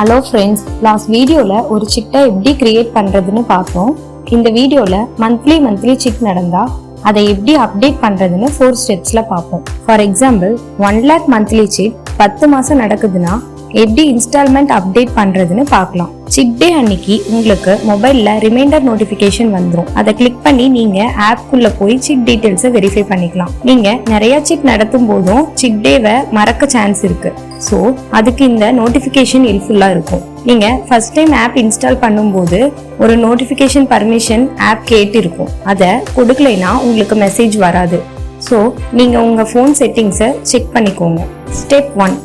Hello friends last வீடியோவில் ஒரு சிட்டை எப்படி கிரியேட் பண்ணுறதுன்னு பார்த்தோம். இந்த வீடியோவில் மந்த்லி மந்த்லி சிட் நடந்தால் அதை எப்படி அப்டேட் பண்ணுறதுன்னு ஃபோர் ஸ்டெப்ஸில் பார்ப்போம். For example one lakh monthly chit பத்து மாதம் நடக்குதுன்னா எப்படி இன்ஸ்டால்மெண்ட் அப்டேட் பண்ணுறதுன்னு பார்க்கலாம். சிக் டே அன்னைக்கு உங்களுக்கு மொபைலில் ரிமைண்டர் நோட்டிஃபிகேஷன் வந்துடும் அதை கிளிக் பண்ணி நீங்கள் ஆப்குள்ளே போய் சிக் டீட்டெயில்ஸை வெரிஃபை பண்ணிக்கலாம். நீங்கள் நிறைய சிக் நடத்தும் போதும் சிக் டேவை மறக்க சான்ஸ் இருக்கு. ஸோ அதுக்கு இந்த நோட்டிஃபிகேஷன் ஹெல்ப்ஃபுல்லாக இருக்கும். நீங்கள் ஃபர்ஸ்ட் டைம் ஆப் இன்ஸ்டால் பண்ணும்போது ஒரு நோட்டிஃபிகேஷன் பர்மிஷன் ஆப் கேட்டு இருக்கும் அதை கொடுக்கலைன்னா உங்களுக்கு மெசேஜ் வராது. ஸோ நீங்கள் உங்கள் ஃபோன் செட்டிங்ஸை செக் பண்ணிக்கோங்க. Step one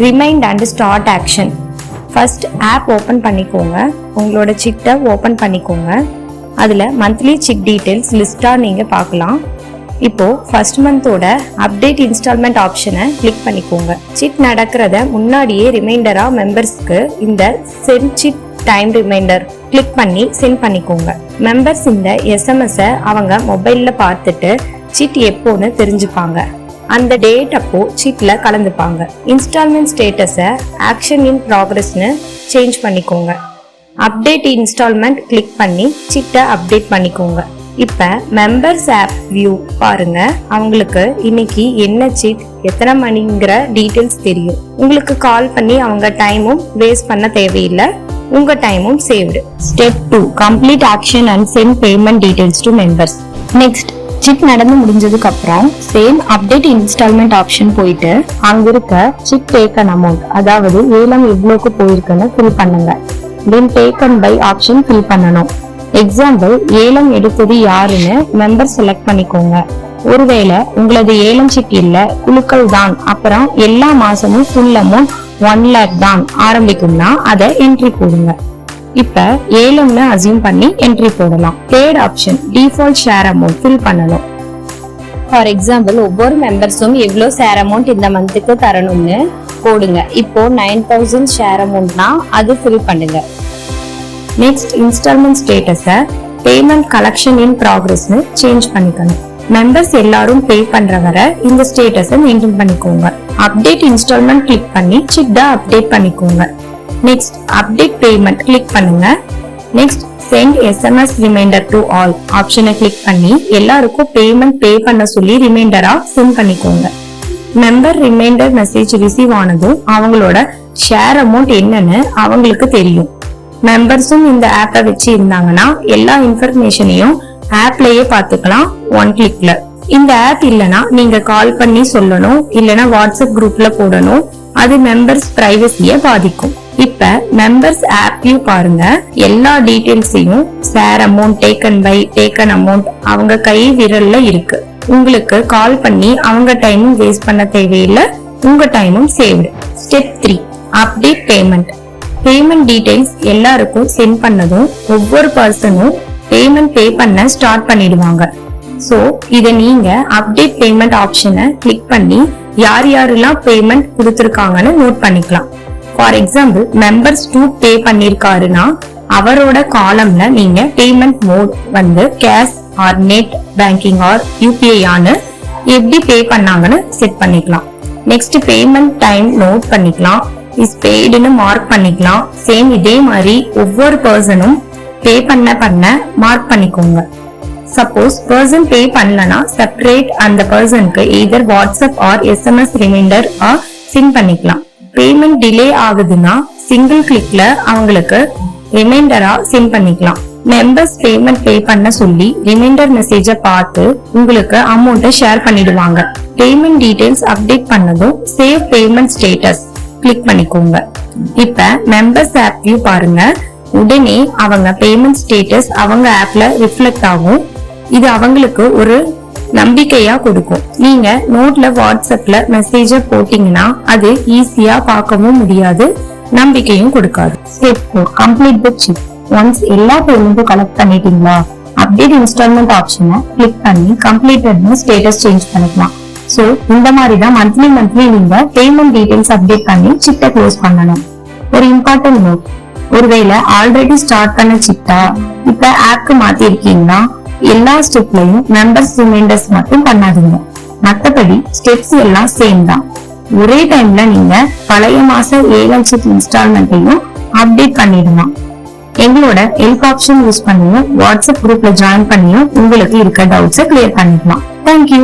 remind and start action first app open பண்ணிக்கோங்க. உங்களோட சிட்டை ஓப்பன் பண்ணிக்கோங்க. அதில் மந்த்லி சிக் டீட்டெயில்ஸ் லிஸ்ட்டாக நீங்கள் பார்க்கலாம். இப்போ ஃபர்ஸ்ட் மந்தோட அப்டேட் இன்ஸ்டால்மெண்ட் ஆப்ஷனை கிளிக் பண்ணிக்கோங்க. சிட் நடக்கிறத முன்னாடியே ரிமைண்டராக மெம்பர்ஸ்க்கு இந்த send chit time reminder click பண்ணி சென்ட் பண்ணிக்கோங்க. மெம்பர்ஸ் இந்த எஸ்எம்எஸ்ஸை அவங்க மொபைலில் பார்த்துட்டு சிட் எப்போன்னு தெரிஞ்சுப்பாங்க. அந்த டேட் அப்போ சிட்ல கலந்துப்பாங்க. இன்ஸ்டால்மெண்ட் ஸ்டேட்டஸை ஆக்ஷன் இன் ப்ராக்ரஸ்னு சேஞ்ச் பண்ணிக்கோங்க. அப்டேட் இன்ஸ்டால்மெண்ட் கிளிக் பண்ணி சிட்டை அப்டேட் பண்ணிக்கோங்க. இப்போ மெம்பர்ஸ் ஆப் வியூ பாருங்க. அவங்களுக்கு இன்னைக்கு என்ன சீட் எத்தனை மணிங்கிற டீட்டெயில்ஸ் தெரியும். உங்களுக்கு கால் பண்ணி அவங்க டைமும் வேஸ்ட் பண்ண தேவையில்லை. உங்க டைமும் saved step two complete action and send payment details to members next chit நடந்து முடிஞ்சதுக்கு அப்புறம் சேம் அப்டேட் இன்ஸ்டால்மெண்ட் ஆப்ஷன் போயிட்டு அங்க இருக்க சிட் டேக்கன் அமௌண்ட் அதாவது ஏலம் எவ்வளோக்கு போயிருக்குன்னு ஃபில் பண்ணுங்க. Then taken by option fill பண்ணணும். எக்ஸாம்பிள் ஏலம் எடுத்தது யாருன்னு மெம்பர் செலக்ட் பண்ணிக்கோங்க. ஒருவேளை உங்களது ஏலம் சிட் இல்ல குழுக்கள் தான். அப்புறம் எல்லா மாசமும் ஃபுல் அமௌண்ட் ஒன் லேக் தான். ஆரம்பிக்கும்னா அதை என்ட்ரி போடுங்க. இப்ப ஏலம்னு அசியூம் பண்ணி என்ட்ரி போடலாம். Third option default share amount fill பண்ணணும். ஃபார் எக்ஸாம்பிள் ஒவ்வொரு மெம்பர்ஸும் எவ்வளோ ஷேர் அமௌண்ட் இந்த மந்த்துக்கு தரணும்னு போடுங்க. இப்போ நைன் தௌசண்ட் ஷேர் அமௌண்ட்னா அது ஃபில் பண்ணுங்க. நெக்ஸ்ட் இன்ஸ்டால்மெண்ட் ஸ்டேட்டஸை பேமெண்ட் கலெக்ஷன் இன் ப்ராக்ரஸ்னு சேஞ்ச் பண்ணிக்கணும். மெம்பர்ஸ் எல்லாரும் பே பண்ற வரை இந்த ஸ்டேட்டஸை மெயின்டைன் பண்ணிக்கோங்க. அப்டேட் இன்ஸ்டால்மெண்ட் கிளிக் பண்ணி சிட்டா அப்டேட் பண்ணிக்கோங்க. நெக்ஸ்ட் அப்டேட் பேமெண்ட் கிளிக் பண்ணுங்க. Next send SMS reminder to all ஆப்ஷனை கிளிக் பண்ணி எல்லாருக்கும் பேமெண்ட் பே பண்ண சொல்லி ரிமைண்டரா சென்ட் பண்ணிக்கோங்க. மெம்பர் ரிமைண்டர் மெசேஜ் ரிசீவ் ஆனதும் அவங்களோட ஷேர் அமௌண்ட் என்னன்னு அவங்களுக்கு தெரியும். மெம்பர்ஸும் இந்த ஆப்பை வச்சு இருந்தாங்கன்னா எல்லா இன்ஃபர்மேஷனையும் ஆப்லயே பார்த்துக்கலாம் ஒன் கிளிக்ல இந்த ஆப் இல்லனா நீங்க கால் பண்ணி சொல்லணும் இல்லனா வாட்ஸ்அப் குரூப்ல போடணும். அது மெம்பர்ஸ் பிரைவசியை பாதிக்கும். இப்ப மெம்பர்ஸ் ஆப்லயும் பாருங்க. எல்லா டீட்டெயில்ஸையும் share amount taken by taken amount அவங்க கை விரல்ல இருக்கு. உங்களுக்கு கால் பண்ணி அவங்க டைமும் வேஸ்ட் பண்ண தேவையில்லை. உங்க டைமும் saved step three update payment payment details எல்லாருக்கும் சென்ட் பண்ணதும் ஒவ்வொரு பர்சனும் பேமெண்ட் பே பண்ண ஸ்டார்ட் பண்ணிடுவாங்க. ஸோ இதை நீங்க அப்டேட் பேமெண்ட் ஆப்ஷனை கிளிக் பண்ணி யார் யாரெல்லாம் பேமெண்ட் கொடுத்துருக்காங்கன்னு நோட் பண்ணிக்கலாம். For example members two pay பண்ணிருக்காருன்னா அவரோட காலம்ல நீங்க பேமெண்ட் மோட் வந்து cash or net banking or UPI ஆனு எப்படி பே பண்ணாங்கன்னு செட் பண்ணிக்கலாம். நெக்ஸ்ட் பேமெண்ட் டைம் நோட் பண்ணிக்கலாம். இஸ் பெய்டுன்னு மார்க் பண்ணிக்கலாம். சேம் இதே மாதிரி ஒவ்வொரு பர்சனும் பே பண்ண பண்ண மார்க் பண்ணிக்கோங்க. சப்போஸ் பர்சன் பே பண்ணலனா செப்பரேட் அந்த பர்சனுக்கு either WhatsApp or SMS reminder or send பண்ணிக்கலாம். பேமெண்ட் டிலே ஆகுதுன்னா சிங்கிள் கிளிக்ல அவங்களுக்கு ரிமைண்டரா சென்ட் பண்ணிக்கலாம். மெம்பர்ஸ் பேமெண்ட் பே பண்ண சொல்லி ரிமைண்டர் மெசேஜ பார்த்து உங்களுக்கு அமௌண்ட்டை ஷேர் பண்ணிடுவாங்க. பேமெண்ட் டீடைல்ஸ் அப்டேட் பண்ணதும் சேவ் பேமெண்ட் ஸ்டேட்டஸ் கிளிக் பண்ணிக்கோங்க. இப்ப மெம்பர்ஸ் ஆப் வியூ பாருங்க. உடனே அவங்க பேமெண்ட் ஸ்டேட்டஸ் அவங்க ஆப்ல ரிஃப்ளெக்ட் ஆகும். இது அவங்களுக்கு ஒரு நம்பிக்கையா கொடுக்கும். நீங்க நோட்ல வாட்ஸ்அப்ல மெசேஜ போட்டீங்கன்னா அது ஈஸியா பார்க்கவும் முடியாது நம்பிக்கையும் கொடுக்காது. Step four complete the chit once எல்லா பேமெண்ட்டும் கலெக்ட் பண்ணிட்டீங்களா அப்டேட் இன்ஸ்டால்மெண்ட் ஆப்ஷனை கிளிக் பண்ணி கம்ப்ளீட்டட்னு ஸ்டேட்டஸ் சேஞ்ச் பண்ணிக்கலாம். ஸோ இந்த மாதிரி தான் மந்த்லி மந்த்லி நீங்க பேமெண்ட் டீடைல்ஸ் அப்டேட் பண்ணி சிட்டை க்ளோஸ் பண்ணணும். ஒரு இம்பார்ட்டன்ட் நோட் ஒருவேளை ஆல்ரெடி ஸ்டார்ட் பண்ண சிட்டா இப்ப ஆப்க்கு மாத்தி இருக்கீங்கன்னா எல்லா ஸ்டெப்லயும் மெம்பர்ஸ் ரிமைண்டர்ஸ் மட்டும் பண்ணாதீங்க. மத்தபடி ஸ்டெப்ஸ் எல்லாம் சேம் தான். ஒரே டைம்ல நீங்க பழைய மாச ஏலம் சிட் இன்ஸ்டால்மெண்ட்டையும் அப்டேட் பண்ணிடலாம். எங்களோட ஹெல்ப் ஆப்ஷன் யூஸ் பண்ணியும் வாட்ஸ்அப் குரூப்ல ஜாயின் பண்ணியும் உங்களுக்கு இருக்க டவுட்ஸை கிளியர் பண்ணிக்கலாம் தேங்க்யூ